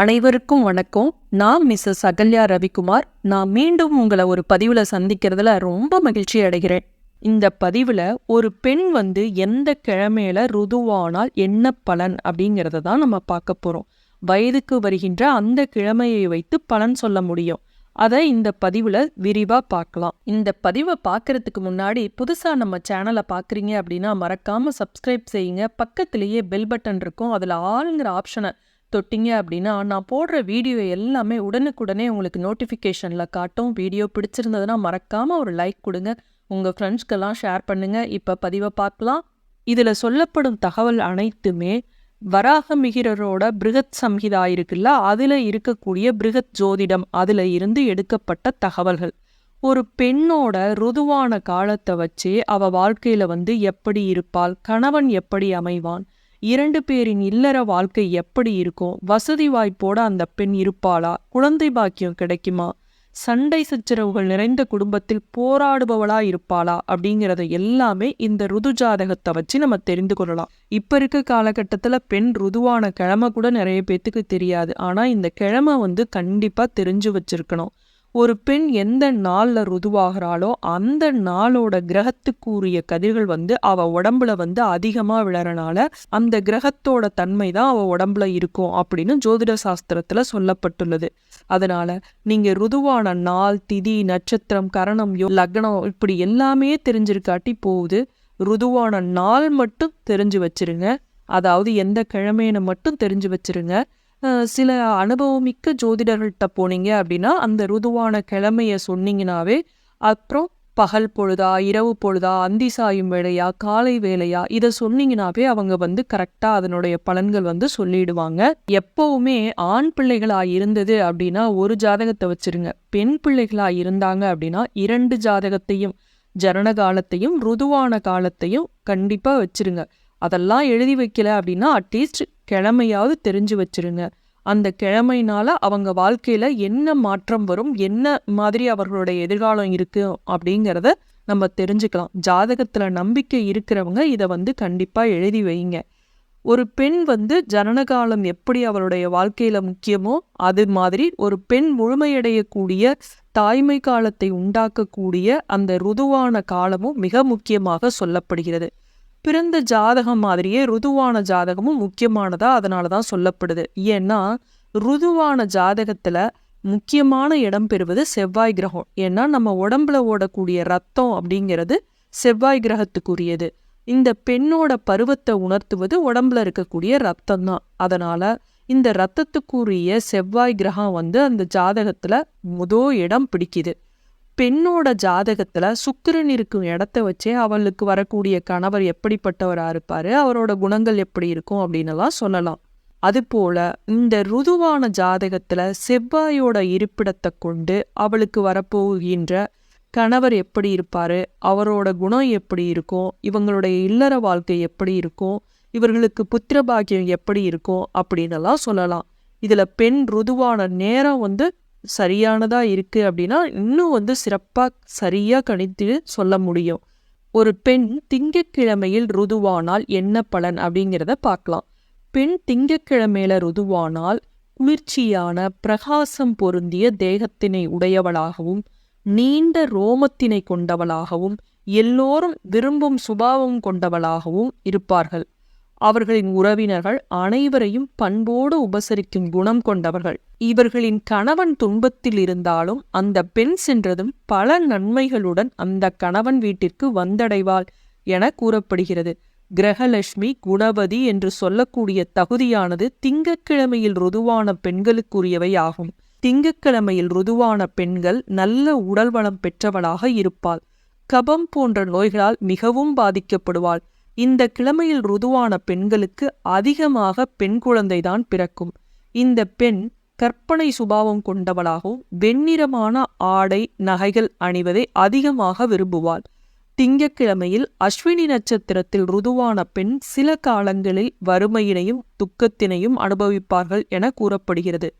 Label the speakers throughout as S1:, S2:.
S1: அனைவருக்கும் வணக்கம். நான் மிஸ்ஸஸ் அகல்யா ரவிக்குமார். நான் மீண்டும் உங்களை ஒரு பதிவில் சந்திக்கிறதுல ரொம்ப மகிழ்ச்சி அடைகிறேன். இந்த பதிவில் ஒரு பெண் வந்து எந்த கிழமையில ருதுவானால் என்ன பலன் அப்படிங்கிறத தான் நம்ம பார்க்க போகிறோம் வயதுக்கு வருகின்ற அந்த கிழமையை வைத்து பலன் சொல்ல முடியும். அதை இந்த பதிவில் விரிவாக பார்க்கலாம். இந்த பதிவை பார்க்கறதுக்கு முன்னாடி புதுசாக நம்ம சேனலை பார்க்குறீங்க அப்படின்னா மறக்காமல் சப்ஸ்கிரைப் செய்யுங்க. பக்கத்துலேயே பெல் பட்டன் இருக்கும். அதில் ஆளுங்கிற ஆப்ஷனை தொட்டிங்க அப்படின்னா நான் போடுற வீடியோ எல்லாமே உடனுக்குடனே உங்களுக்கு நோட்டிஃபிகேஷனில் காட்டும். வீடியோ பிடிச்சிருந்ததுன்னா மறக்காமல் ஒரு லைக் கொடுங்க. உங்கள் ஃப்ரெண்ட்ஸ்க்கெல்லாம் ஷேர் பண்ணுங்கள் இப்போ பதிவை பார்க்கலாம். இதில் சொல்லப்படும் தகவல் அனைத்துமே வராக மிகிரரோட பிருகத் சம்ஹிதா இருக்குல்ல? அதில் இருக்கக்கூடிய பிருகத் ஜோதிடம் அதில் இருந்து எடுக்கப்பட்ட தகவல்கள். ஒரு பெண்ணோட ருதுவான காலத்தை வச்சு அவ வாழ்க்கையில வந்து எப்படி இருப்பாள்? கணவன் எப்படி அமைவான்? இரண்டு பேரின் இல்லற வாழ்க்கை எப்படி இருக்கும்? வசதி வாய்ப்போட அந்த பெண் இருப்பாளா? குழந்தை பாக்கியம் கிடைக்குமா? சண்டை சச்சரவுகள் நிறைந்த குடும்பத்தில் போராடுபவளா இருப்பாளா? அப்படிங்கிறத எல்லாமே இந்த ருது ஜாதகத்தை வச்சு நம்ம தெரிந்து கொள்ளலாம். இப்ப இருக்க காலகட்டத்துல பெண் ருதுவான கிழமை கூட நிறைய பேத்துக்கு தெரியாது. ஆனா இந்த கிழமை வந்து கண்டிப்பா தெரிஞ்சு வச்சிருக்கணும். ஒரு பெண் எந்த நாளில் ருதுவாகிறாளோ அந்த நாளோட கிரகத்துக்குரிய கதிர்கள் வந்து அவ உடம்புல வந்து அதிகமாக விழறனால அந்த கிரகத்தோட தன்மை தான் அவ உடம்புல இருக்கும் அப்படின்னு ஜோதிட சாஸ்திரத்தில் சொல்லப்பட்டுள்ளது. அதனால நீங்கள் ருதுவான நாள் திதி நட்சத்திரம் கரணம் யோ லக்னம் இப்படி எல்லாமே தெரிஞ்சிருக்காட்டி போகுது. ருதுவான நாள் மட்டும் தெரிஞ்சு வச்சிருங்க. அதாவது எந்த கிழமைன்னு மட்டும் தெரிஞ்சு வச்சிருங்க. சில அனுபவமிக்க ஜோதிடர்கள்ட்ட போனீங்க அப்படின்னா அந்த ருதுவான கிழமையை சொன்னீங்கனாவே அப்புறம் பகல் பொழுதா இரவு பொழுதா அந்தி சாயும் வேலையா காலை வேலையா இதை சொன்னீங்கனாவே அவங்க வந்து கரெக்டாக அதனுடைய பலன்கள் வந்து சொல்லிடுவாங்க. எப்போவுமே ஆண் பிள்ளைகளாக இருந்தது அப்படின்னா ஒரு ஜாதகத்தை வச்சிருங்க. பெண் பிள்ளைகளாக இருந்தாங்க அப்படின்னா இரண்டு ஜாதகத்தையும் ஜனன காலத்தையும் ருதுவான காலத்தையும் கண்டிப்பாக வச்சிருங்க. அதெல்லாம் எழுதி வைக்கல அப்படின்னா அட்லீஸ்ட் கிழமையாவது தெரிஞ்சு வச்சிருங்க. அந்த கிழமைனால அவங்க வாழ்க்கையில் என்ன மாற்றம் வரும் என்ன மாதிரி அவர்களுடைய எதிர்காலம் இருக்குது அப்படிங்கிறத நம்ம தெரிஞ்சுக்கலாம். ஜாதகத்தில் நம்பிக்கை இருக்கிறவங்க இதை வந்து கண்டிப்பாக எழுதி வைங்க. ஒரு பெண் வந்து ஜனனகாலம் எப்படி அவளுடைய வாழ்க்கையில் முக்கியமோ அது மாதிரி ஒரு பெண் முழுமையடையக்கூடிய தாய்மை காலத்தை உண்டாக்கக்கூடிய அந்த ருதுவான காலமும் மிக முக்கியமாக சொல்லப்படுகிறது. பிறந்த ஜாதகம் மாதிரியே ருதுவான ஜாதகமும் முக்கியமானதா அதனால தான் சொல்லப்படுது. ஏன்னா ருதுவான ஜாதகத்தில் முக்கியமான இடம் பெறுவது செவ்வாய் கிரகம். ஏன்னா நம்ம உடம்புல ஓடக்கூடிய ரத்தம் அப்படிங்கிறது செவ்வாய் கிரகத்துக்குரியது. இந்த பெண்ணோட பருவத்தை உணர்த்துவது உடம்புல இருக்கக்கூடிய ரத்தம் தான் அதனால் இந்த ரத்தத்துக்குரிய செவ்வாய் கிரகம் வந்து அந்த ஜாதகத்தில் முதோ இடம் பிடிக்குது. பெண்ணோட ஜாதகத்தில் சுக்கிரன் இருக்கும் இடத்த வச்சே அவளுக்கு வரக்கூடிய கணவர் எப்படிப்பட்டவராக இருப்பார் அவரோட குணங்கள் எப்படி இருக்கும் அப்படின்னுலாம் சொல்லலாம். அதுபோல இந்த ருதுவான ஜாதகத்தில் செவ்வாயோட இருப்பிடத்தை கொண்டு அவளுக்கு வரப்போகின்ற கணவர் எப்படி இருப்பார் அவரோட குணம் எப்படி இருக்கும் இவங்களுடைய இல்லற வாழ்க்கை எப்படி இருக்கும் இவர்களுக்கு புத்திர பாக்கியம் எப்படி இருக்கும் அப்படின்னெல்லாம் சொல்லலாம். இதில் பெண் ருதுவான நேரம் வந்து சரியானதா இருக்கு அப்படின்னா இன்னும் வந்து சிறப்பா சரியா கணித்து சொல்ல முடியும். ஒரு பெண் திங்கட்கிழமையில் ருதுவானால் என்ன பலன் அப்படிங்கிறத பார்க்கலாம். பெண் திங்கட்கிழமையில ருதுவானால் குளிர்ச்சியான பிரகாசம் பொருந்திய தேகத்தினை உடையவளாகவும் நீண்ட ரோமத்தினை கொண்டவளாகவும் எல்லோரும் விரும்பும் சுபாவம் கொண்டவளாகவும் இருப்பார்கள். அவர்களின் உறவினர்கள் அனைவரையும் பண்போடு உபசரிக்கும் குணம் கொண்டவர்கள். இவர்களின் கணவன் துன்பத்தில் இருந்தாலும் அந்த பெண் சென்றதும் பல நன்மைகளுடன் அந்த கணவன் வீட்டிற்கு வந்தடைவாள் என கூறப்படுகிறது. கிரகலட்சுமி குணவதி என்று சொல்லக்கூடிய தகுதியானது திங்கட்கிழமையில் ருதுவான பெண்களுக்குரியவை ஆகும் திங்கட்கிழமையில் ருதுவான பெண்கள் நல்ல உடல் வளம் பெற்றவளாக இருப்பாள். கபம் போன்ற நோய்களால் மிகவும் பாதிக்கப்படுவாள். இந்த கிழமையில் ருதுவான பெண்களுக்கு அதிகமாக பெண் குழந்தைதான் பிறக்கும். இந்த பெண் கற்பனை சுபாவம் கொண்டவளாகவும் வெண்ணிறமான ஆடை நகைகள் அணிவதை அதிகமாக விரும்புவாள். திங்கட்கிழமையில் அஸ்வினி நட்சத்திரத்தில் ருதுவான பெண் சில காலங்களில் வறுமையினையும் துக்கத்தினையும் அனுபவிப்பார்கள் என கூறப்படுகிறது.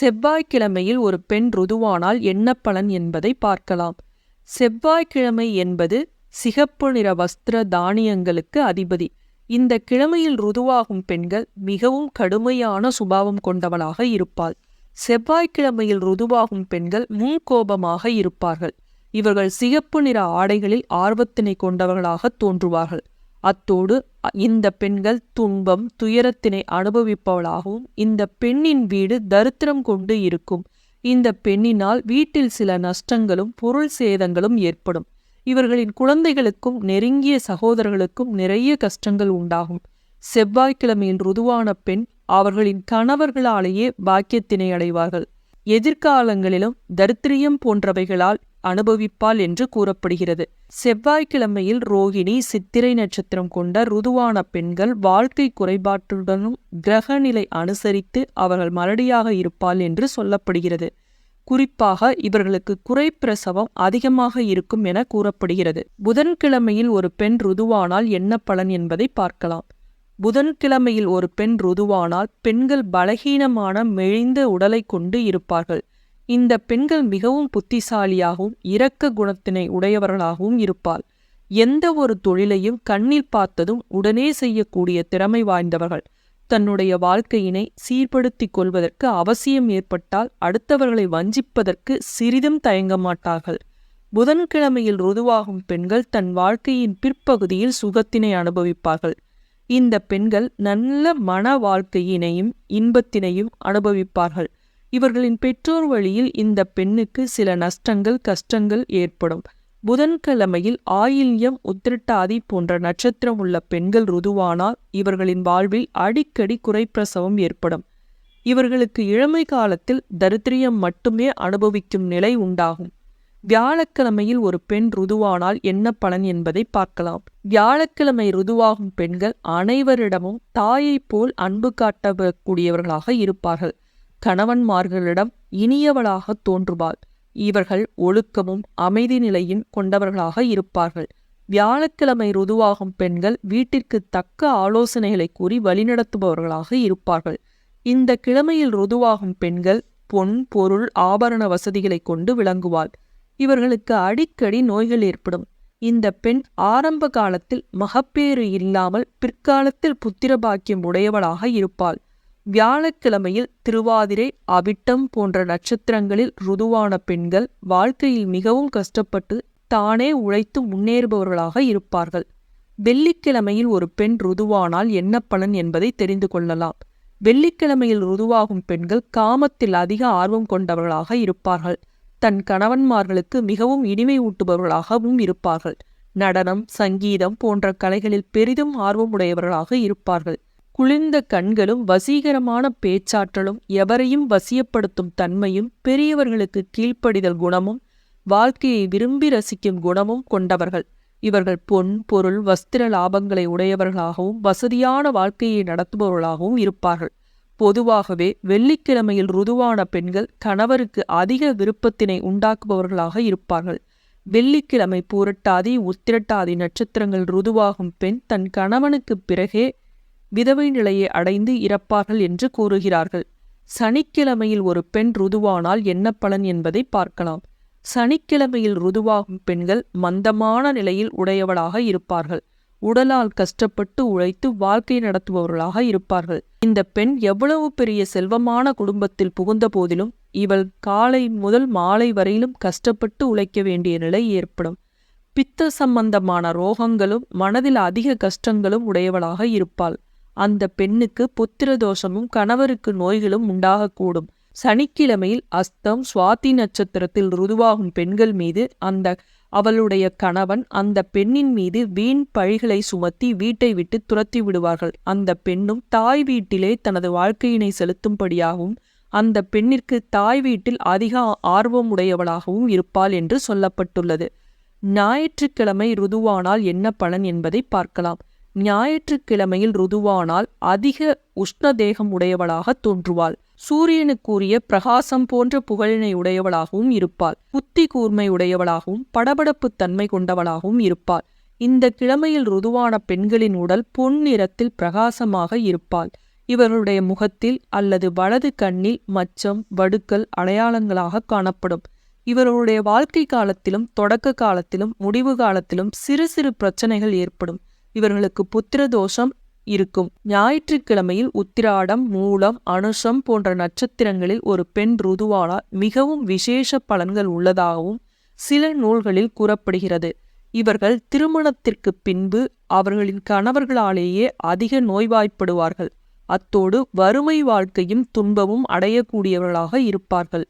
S1: செவ்வாய்க்கிழமையில் ஒரு பெண் ருதுவானால் என்ன பலன் என்பதை பார்க்கலாம். செவ்வாய்க்கிழமை என்பது சிகப்பு நிற வஸ்திர தானியங்களுக்கு அதிபதி. இந்த கிழமையில் ருதுவாகும் பெண்கள் மிகவும் கடுமையான சுபாவம் கொண்டவளாக இருப்பாள். செவ்வாய்க்கிழமையில் ருதுவாகும் பெண்கள் முன்கோபமாக இருப்பார்கள். இவர்கள் சிகப்பு நிற ஆடைகளில் ஆர்வத்தினை கொண்டவர்களாக தோன்றுவார்கள். அத்தோடு இந்த பெண்கள் துன்பம் துயரத்தினை அனுபவிப்பவளாகவும் இந்த பெண்ணின் வீடு தரித்திரம் கொண்டு இருக்கும். இந்த பெண்ணினால் வீட்டில் சில நஷ்டங்களும் பொருள் சேதங்களும் ஏற்படும். இவர்களின் குழந்தைகளுக்கும் நெருங்கிய சகோதரர்களுக்கும் நிறைய கஷ்டங்கள் உண்டாகும். செவ்வாய்க்கிழமையின் ருதுவான பெண் அவர்களின் கணவர்களாலேயே பாக்கியத்தினை அடைவார்கள். எதிர்காலங்களிலும் தரித்திரியம் போன்றவைகளால் அனுபவிப்பாள் என்று கூறப்படுகிறது. செவ்வாய்க்கிழமையில் ரோகிணி சித்திரை நட்சத்திரம் கொண்ட ருதுவான பெண்கள் வாழ்க்கை குறைபாட்டுடனும் கிரகநிலை அனுசரித்து அவர்கள் மறடியாக இருப்பாள் என்று சொல்லப்படுகிறது. குறிப்பாக இவர்களுக்கு குறைப்பிரசவம் அதிகமாக இருக்கும் என கூறப்படுகிறது. புதன்கிழமையில் ஒரு பெண் ருதுவானால் என்ன பலன் என்பதை பார்க்கலாம். புதன்கிழமையில் ஒரு பெண் ருதுவானால் பெண்கள் பலகீனமான மெழிந்த உடலை கொண்டு இருப்பார்கள். இந்த பெண்கள் மிகவும் புத்திசாலியாகவும் இரக்க குணத்தினை உடையவர்களாகவும் இருப்பார் எந்த ஒரு தொழிலையும் கண்ணில் பார்த்ததும் உடனே செய்யக்கூடிய திறமை வாய்ந்தவர்கள். தன்னுடைய வாழ்க்கையினை சீர்படுத்திக் கொள்வதற்கு அவசியம் ஏற்பட்டால் அடுத்தவர்களை வஞ்சிப்பதற்கு சிறிதும் தயங்க மாட்டார்கள். புதன்கிழமையில் ருதுவாகும் பெண்கள் தன் வாழ்க்கையின் பிற்பகுதியில் சுகத்தினை அனுபவிப்பார்கள். இந்த பெண்கள் நல்ல மன வாழ்க்கையினையும் இன்பத்தினையும் அனுபவிப்பார்கள். இவர்களின் பெற்றோர் வழியில் இந்த பெண்ணுக்கு சில நஷ்டங்கள் கஷ்டங்கள் ஏற்படும். புதன்கிழமையில் ஆயில்யம் உத்திரட்டாதி போன்ற நட்சத்திரம் உள்ள பெண்கள் ருதுவானால் இவர்களின் வாழ்வில் அடிக்கடி குறைப்பிரசவம் ஏற்படும். இவர்களுக்கு இளமை காலத்தில் தரித்திரியம் மட்டுமே அனுபவிக்கும் நிலை உண்டாகும். வியாழக்கிழமையில் ஒரு பெண் ருதுவானால் என்ன பலன் என்பதை பார்க்கலாம். வியாழக்கிழமை ருதுவாகும் பெண்கள் அனைவரிடமும் தாயைப் போல் அன்பு காட்டக்கூடியவர்களாக இருப்பார்கள். கணவன்மார்களிடம் இனியவளாக தோன்றுவாள். இவர்கள் ஒழுக்கமும் அமைதி நிலையும் கொண்டவர்களாக இருப்பார்கள். வியாழக்கிழமை ருதுவாகும் பெண்கள் வீட்டிற்கு தக்க ஆலோசனைகளை கூறி வழிநடத்துபவர்களாக இருப்பார்கள். இந்த கிழமையில் ருதுவாகும் பெண்கள் பொன் பொருள் ஆபரண வசதிகளை கொண்டு விளங்குவாள். இவர்களுக்கு அடிக்கடி நோய்கள் ஏற்படும். இந்த பெண் ஆரம்ப காலத்தில் மகப்பேறு இல்லாமல் பிற்காலத்தில் புத்திர பாக்கியம் உடையவளாக இருப்பாள். வியாழக்கிழமையில் திருவாதிரை அவிட்டம் போன்ற நட்சத்திரங்களில் ருதுவான பெண்கள் வாழ்க்கையில் மிகவும் கஷ்டப்பட்டு தானே உழைத்து முன்னேறுபவர்களாக இருப்பார்கள். வெள்ளிக்கிழமையில் ஒரு பெண் ருதுவானால் என்ன பலன் என்பதை தெரிந்து கொள்ளலாம். வெள்ளிக்கிழமையில் ருதுவாகும் பெண்கள் காமத்தில் அதிக ஆர்வம் கொண்டவர்களாக இருப்பார்கள். தன் கணவன்மார்களுக்கு மிகவும் இனிமை ஊட்டுபவர்களாகவும் இருப்பார்கள். நடனம் சங்கீதம் போன்ற கலைகளில் பெரிதும் ஆர்வமுடையவர்களாக இருப்பார்கள். குளிர்ந்த கண்களும் வசீகரமான பேச்சாற்றலும் எவரையும் வசியப்படுத்தும் தன்மையும் பெரியவர்களுக்கு கீழ்ப்படிதல் குணமும் வாழ்க்கையை விரும்பி ரசிக்கும் குணமும் கொண்டவர்கள். இவர்கள் பொன் பொருள் வஸ்திர லாபங்களை உடையவர்களாகவும் வசதியான வாழ்க்கையை நடத்துபவர்களாகவும் இருப்பார்கள். பொதுவாகவே வெள்ளிக்கிழமையில் ருதுவான பெண்கள் கணவருக்கு அதிக விருப்பத்தினை உண்டாக்குபவர்களாக இருப்பார்கள். வெள்ளிக்கிழமை பூரட்டாதி உத்திரட்டாதி நட்சத்திரங்கள் ருதுவாகும் பெண் தன் கணவனுக்குப் பிறகே விதவை நிலையை அடைந்து இறப்பார்கள் என்று கூறுகிறார்கள். சனிக்கிழமையில் ஒரு பெண் ருதுவானால் என்ன பலன் என்பதை பார்க்கலாம். சனிக்கிழமையில் ருதுவாகும் பெண்கள் மந்தமான நிலையில் உடையவளாக இருப்பார்கள். உடலால் கஷ்டப்பட்டு உழைத்து வாழ்க்கை நடத்துபவர்களாக இருப்பார்கள். இந்த பெண் எவ்வளவு பெரிய செல்வமான குடும்பத்தில் புகுந்த போதிலும் இவள் காலை முதல் மாலை வரையிலும் கஷ்டப்பட்டு உழைக்க வேண்டிய நிலை ஏற்படும். பித்த சம்பந்தமான ரோகங்களும் மனதில் அதிக கஷ்டங்களும் உடையவளாக இருப்பாள். அந்த பெண்ணுக்கு புத்திர தோஷமும் கணவருக்கு நோய்களும் உண்டாகக்கூடும். சனிக்கிழமையில் அஸ்தம் சுவாதி நட்சத்திரத்தில் ருதுவாகும் பெண்கள் மீது அந்த அவளுடைய கணவன் அந்த பெண்ணின் மீது வீண் பழிகளை சுமத்தி வீட்டை விட்டு துரத்தி விடுவார்கள். அந்த பெண்ணும் தாய் வீட்டிலே தனது வாழ்க்கையினை செலுத்தும்படியாகவும் அந்த பெண்ணிற்கு தாய் வீட்டில் அதிக ஆர்வம் உடையவளாகவும் இருப்பாள் என்று சொல்லப்பட்டுள்ளது. ஞாயிற்றுக்கிழமை ருதுவானால் என்ன பலன் என்பதை பார்க்கலாம். ஞாயிற்றுக்கிழமையில் ருதுவானால் அதிக உஷ்ண தேகம் உடையவளாக தோன்றுவாள் சூரியனுக்குரிய பிரகாசம் போன்ற புகழினை உடையவளாகவும் இருப்பாள். புத்தி கூர்மை உடையவளாகவும் படபடப்புத் தன்மை கொண்டவளாகவும் இருப்பாள். இந்த கிழமையில் ருதுவான பெண்களின் உடல் பொன் நிறத்தில் பிரகாசமாக இருப்பாள். இவருடைய முகத்தில் அல்லது வலது கண்ணில் மச்சம் வடுக்கள் அடையாளங்களாக காணப்படும். இவர்களுடைய வாழ்க்கை காலத்திலும் தொடக்க காலத்திலும் முடிவு காலத்திலும் சிறு சிறு பிரச்சனைகள் ஏற்படும். இவர்களுக்கு புத்திர தோஷம் இருக்கும். ஞாயிற்றுக்கிழமையில் உத்திராடம் மூலம் அனுஷம் போன்ற நட்சத்திரங்களில் ஒரு பெண் ருதுவானால் மிகவும் விசேஷ பலன்கள் உள்ளதாகவும் சில நூல்களில் கூறப்படுகிறது. இவர்கள் திருமணத்திற்கு பின்பு அவர்களின் கணவர்களாலேயே அதிக நோய்வாய்ப்படுவார்கள். அத்தோடு வறுமை வாழ்க்கையும் துன்பமும் அடையக்கூடியவர்களாக இருப்பார்கள்.